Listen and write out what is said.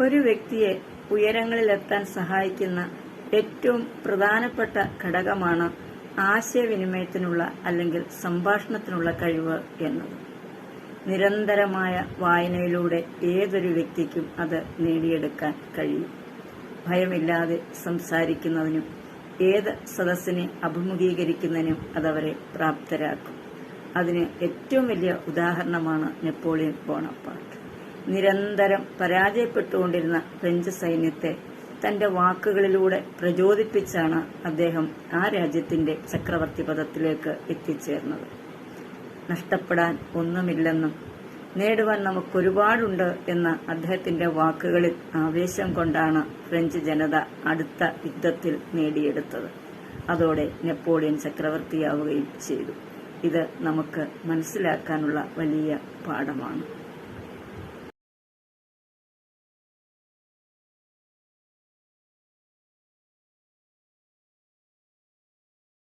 ഒരു വ്യക്തിയെ ഉയരങ്ങളിലെത്താൻ സഹായിക്കുന്ന ഏറ്റവും പ്രധാനപ്പെട്ട ഘടകമാണ് ആശയവിനിമയത്തിനുള്ള അല്ലെങ്കിൽ സംഭാഷണത്തിനുള്ള കഴിവ് എന്നത്. നിരന്തരമായ വായനയിലൂടെ ഏതൊരു വ്യക്തിക്കും അത് നേടിയെടുക്കാൻ കഴിയും. ഭയമില്ലാതെ സംസാരിക്കുന്നതിനും ഏത് സദസ്സിനെ അഭിമുഖീകരിക്കുന്നതിനും അതവരെ പ്രാപ്തരാക്കും. അതിന് ഏറ്റവും വലിയ ഉദാഹരണമാണ് നെപ്പോളിയൻ ബോണപ്പാർട്ട്. നിരന്തരം പരാജയപ്പെട്ടുകൊണ്ടിരുന്ന ഫ്രഞ്ച് സൈന്യത്തെ തന്റെ വാക്കുകളിലൂടെ പ്രചോദിപ്പിച്ചാണ് അദ്ദേഹം ആ രാജ്യത്തിന്റെ ചക്രവർത്തി പദത്തിലേക്ക് എത്തിച്ചേർന്നത്. നഷ്ടപ്പെടാൻ ഒന്നുമില്ലെന്നും നേടുവാൻ നമുക്കൊരുപാടുണ്ട് എന്ന അദ്ദേഹത്തിന്റെ വാക്കുകളിൽ ആവേശം കൊണ്ടാണ് ഫ്രഞ്ച് ജനത അടുത്ത യുദ്ധത്തിൽ നേടിയെടുത്തത്. അതോടെ നെപ്പോളിയൻ ചക്രവർത്തിയാവുകയും ചെയ്തു. ഇത് നമുക്ക് മനസ്സിലാക്കാനുള്ള വലിയ പാഠമാണ്.